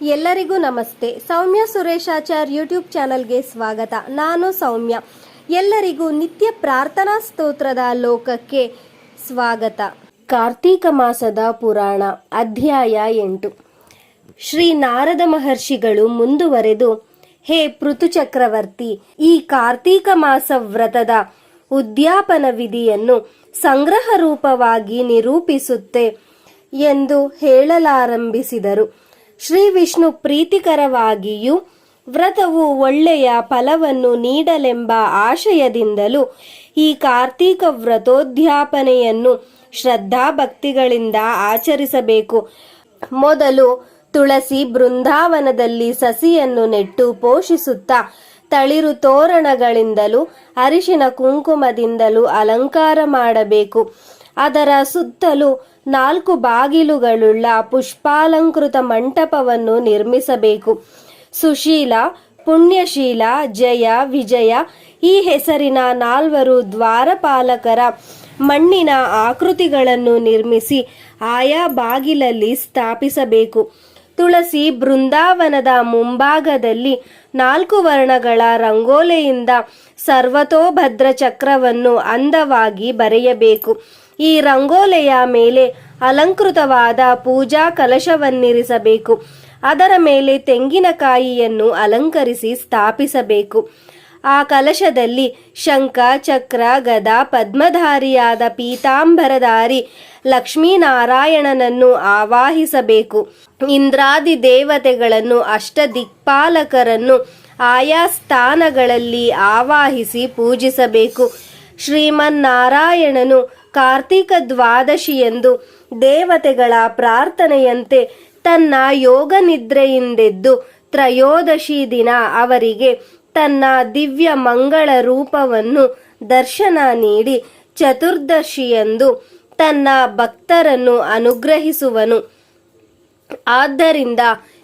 ಎಲ್ಲರಿಗೂ ನಮಸ್ತೆ. ಸೌಮ್ಯ ಸುರೇಶಾಚಾರ್ ಯೂಟ್ಯೂಬ್ ಚಾನಲ್ಗೆ ಸ್ವಾಗತ. ನಾನು ಸೌಮ್ಯ. ಎಲ್ಲರಿಗೂ ನಿತ್ಯ ಪ್ರಾರ್ಥನಾ ಸ್ತೋತ್ರದ ಲೋಕಕ್ಕೆ ಸ್ವಾಗತ. ಕಾರ್ತೀಕ ಮಾಸದ ಪುರಾಣ, ಅಧ್ಯಾಯ ಎಂಟು. ಶ್ರೀ ನಾರದ ಮಹರ್ಷಿಗಳು ಮುಂದುವರೆದು, ಹೇ ಪೃಥು ಚಕ್ರವರ್ತಿ, ಈ ಕಾರ್ತೀಕ ಮಾಸ ವ್ರತದ ಉದ್ಯಾಪನ ವಿಧಿಯನ್ನು ಸಂಗ್ರಹ ರೂಪವಾಗಿ ನಿರೂಪಿಸುತ್ತೆ ಎಂದು ಹೇಳಲಾರಂಭಿಸಿದರು. ಶ್ರೀ ವಿಷ್ಣು ಪ್ರೀತಿಕರವಾಗಿಯೂ ವ್ರತವು ಒಳ್ಳೆಯ ಫಲವನ್ನು ನೀಡಲೆಂಬ ಆಶಯದಿಂದಲೂ ಈ ಕಾರ್ತೀಕ ವ್ರತೋದ್ಯಾಪನೆಯನ್ನು ಶ್ರದ್ಧಾಭಕ್ತಿಗಳಿಂದ ಆಚರಿಸಬೇಕು. ಮೊದಲು ತುಳಸಿ ಬೃಂದಾವನದಲ್ಲಿ ಸಸಿಯನ್ನು ನೆಟ್ಟು ಪೋಷಿಸುತ್ತಾ ತಳಿರು ತೋರಣಗಳಿಂದಲೂ ಅರಿಶಿನ ಕುಂಕುಮದಿಂದಲೂ ಅಲಂಕಾರ ಮಾಡಬೇಕು. ಅದರ ಸುತ್ತಲೂ ನಾಲ್ಕು ಬಾಗಿಲುಗಳುಳ್ಳ ಪುಷ್ಪಾಲಂಕೃತ ಮಂಟಪವನ್ನು ನಿರ್ಮಿಸಬೇಕು. ಸುಶೀಲ, ಪುಣ್ಯಶೀಲ, ಜಯ, ವಿಜಯ ಈ ಹೆಸರಿನ ನಾಲ್ವರು ದ್ವಾರಪಾಲಕರ ಮಣ್ಣಿನ ಆಕೃತಿಗಳನ್ನು ನಿರ್ಮಿಸಿ ಆಯಾ ಬಾಗಿಲಲ್ಲಿ ಸ್ಥಾಪಿಸಬೇಕು. ತುಳಸಿ ಬೃಂದಾವನದ ಮುಂಭಾಗದಲ್ಲಿ ನಾಲ್ಕು ವರ್ಣಗಳ ರಂಗೋಲೆಯಿಂದ ಸರ್ವತೋಭದ್ರ ಚಕ್ರವನ್ನು ಅಂದವಾಗಿ ಬರೆಯಬೇಕು. ಈ ರಂಗೋಲೆಯ ಮೇಲೆ ಅಲಂಕೃತವಾದ ಪೂಜಾ ಕಲಶವನ್ನಿರಿಸಬೇಕು. ಅದರ ಮೇಲೆ ತೆಂಗಿನಕಾಯಿಯನ್ನು ಅಲಂಕರಿಸಿ ಸ್ಥಾಪಿಸಬೇಕು. ಆ ಕಲಶದಲ್ಲಿ ಶಂಖ, ಚಕ್ರ, ಗದ, ಪದ್ಮಧಾರಿಯಾದ ಪೀತಾಂಬರಧಾರಿ ಲಕ್ಷ್ಮೀನಾರಾಯಣನನ್ನು ಆವಾಹಿಸಬೇಕು. ಇಂದ್ರಾದಿ ದೇವತೆಗಳನ್ನು ಅಷ್ಟದಿಕ್ಪಾಲಕರನ್ನು ಆಯಾ ಸ್ಥಾನಗಳಲ್ಲಿ ಆವಾಹಿಸಿ ಪೂಜಿಸಬೇಕು. ಶ್ರೀಮನ್ನಾರಾಯಣನು ಕಾರ್ತೀಕ ದ್ವಾದಶಿಯಂದು ದೇವತೆಗಳ ಪ್ರಾರ್ಥನೆಯಂತೆ ತನ್ನ ಯೋಗ ನಿದ್ರೆಯಿಂದೆದ್ದು ತ್ರಯೋದಶಿ ದಿನ ಅವರಿಗೆ ತನ್ನ ದಿವ್ಯ ಮಂಗಳ ರೂಪವನ್ನು ದರ್ಶನ ನೀಡಿ ಚತುರ್ದಶಿಯಂದು ತನ್ನ ಭಕ್ತರನ್ನು ಅನುಗ್ರಹಿಸುವನು. ಆದ್ದರಿಂದ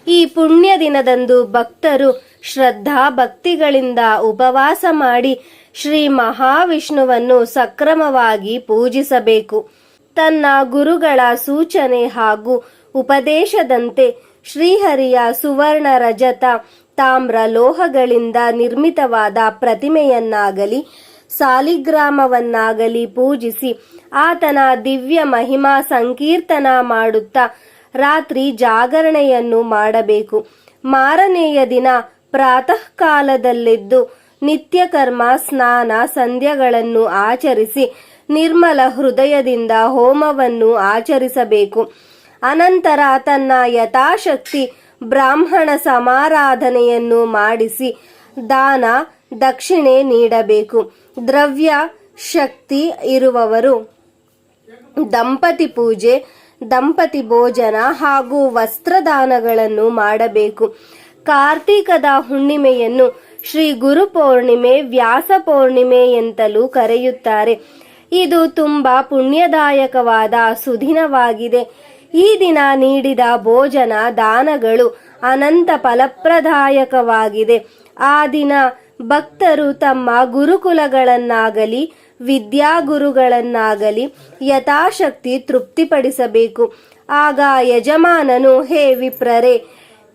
ಈ ಪುಣ್ಯ ದಿನದಂದು ಭಕ್ತರು ಶ್ರದ್ಧಾ ಭಕ್ತಿಗಳಿಂದ ಉಪವಾಸ ಮಾಡಿ ಶ್ರೀ ಮಹಾವಿಷ್ಣುವನ್ನು ಸಕ್ರಮವಾಗಿ ಪೂಜಿಸಬೇಕು. ತನ್ನ ಗುರುಗಳ ಸೂಚನೆ ಹಾಗೂ ಉಪದೇಶದಂತೆ ಶ್ರೀಹರಿಯ ಸುವರ್ಣ ರಜತ ತಾಮ್ರ ಲೋಹಗಳಿಂದ ನಿರ್ಮಿತವಾದ ಪ್ರತಿಮೆಯನ್ನಾಗಲಿ, ಸಾಲಿಗ್ರಾಮವನ್ನಾಗಲಿ ಪೂಜಿಸಿ ಆತನ ದಿವ್ಯ ಮಹಿಮಾ ಸಂಕೀರ್ತನ ಮಾಡುತ್ತಾ ರಾತ್ರಿ ಜಾಗರಣೆಯನ್ನು ಮಾಡಬೇಕು. ಮಾರನೆಯ ದಿನ ಪ್ರಾತಃ ಕಾಲದಲ್ಲೆದ್ದು ನಿತ್ಯಕರ್ಮ, ಸ್ನಾನ, ಸಂಧ್ಯಗಳನ್ನು ಆಚರಿಸಿ ನಿರ್ಮಲ ಹೃದಯದಿಂದ ಹೋಮವನ್ನು ಆಚರಿಸಬೇಕು. ಅನಂತರ ತನ್ನ ಯಥಾಶಕ್ತಿ ಬ್ರಾಹ್ಮಣ ಸಮಾರಾಧನೆಯನ್ನು ಮಾಡಿಸಿ ದಾನ, ದಕ್ಷಿಣೆ ನೀಡಬೇಕು. ದ್ರವ್ಯ ಶಕ್ತಿ ಇರುವವರು ದಂಪತಿ ಪೂಜೆ ದಂಪತಿ ಭೋಜನ ಹಾಗೂ ವಸ್ತ್ರದಾನಗಳನ್ನು ಮಾಡಬೇಕು. ಕಾರ್ತೀಕದ ಹುಣ್ಣಿಮೆಯನ್ನು ಶ್ರೀ ಗುರು ಪೌರ್ಣಿಮೆ, ವ್ಯಾಸ ಪೌರ್ಣಿಮೆ ಎಂತಲೂ ಕರೆಯುತ್ತಾರೆ. ಇದು ತುಂಬಾ ಪುಣ್ಯದಾಯಕವಾದ ಸುದಿನವಾಗಿದೆ. ಈ ದಿನ ನೀಡಿದ ಭೋಜನ ದಾನಗಳು ಅನಂತ ಫಲಪ್ರದಾಯಕವಾಗಿದೆ. ಆ ದಿನ ಭಕ್ತರು ತಮ್ಮ ಗುರುಕುಲಗಳನ್ನಾಗಲಿ ವಿದ್ಯಾಗುರುಗಳನ್ನಾಗಲಿ ಯಥಾಶಕ್ತಿ ತೃಪ್ತಿಪಡಿಸಬೇಕು. ಆಗ ಯಜಮಾನನು, ಹೇ ವಿಪ್ರರೆ,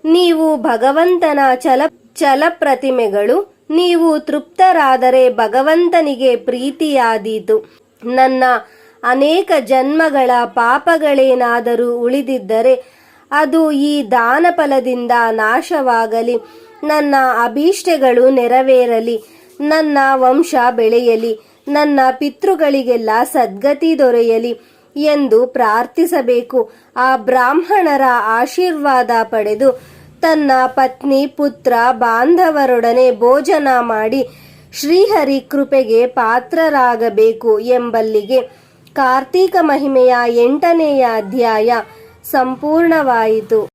ನೀವು ಭಗವಂತನ ಚಲ ಚಲ ಪ್ರತಿಮೆಗಳು ನೀವು ತೃಪ್ತರಾದರೆ ಭಗವಂತನಿಗೆ ಪ್ರೀತಿಯಾದೀತು. ನನ್ನ ಅನೇಕ ಜನ್ಮಗಳ ಪಾಪಗಳೇನಾದರೂ ಉಳಿದಿದ್ದರೆ ಅದು ಈ ದಾನಫಲದಿಂದ ನಾಶವಾಗಲಿ. ನನ್ನ ಅಭೀಷ್ಟೆಗಳು ನೆರವೇರಲಿ. ನನ್ನ ವಂಶ ಬೆಳೆಯಲಿ. ನನ್ನ ಪಿತೃಗಳಿಗೆಲ್ಲ ಸದ್ಗತಿ ದೊರೆಯಲಿ ಎಂದು ಪ್ರಾರ್ಥಿಸಬೇಕು. ಆ ಬ್ರಾಹ್ಮಣರ ಆಶೀರ್ವಾದ ಪಡೆದು ತನ್ನ ಪತ್ನಿ, ಪುತ್ರ, ಬಾಂಧವರೊಡನೆ ಭೋಜನ ಮಾಡಿ ಶ್ರೀಹರಿ ಕೃಪೆಗೆ ಪಾತ್ರರಾಗಬೇಕು ಎಂಬಲ್ಲಿಗೆ ಕಾರ್ತೀಕ ಮಹಿಮೆಯ ಎಂಟನೆಯ ಅಧ್ಯಾಯ ಸಂಪೂರ್ಣವಾಯಿತು.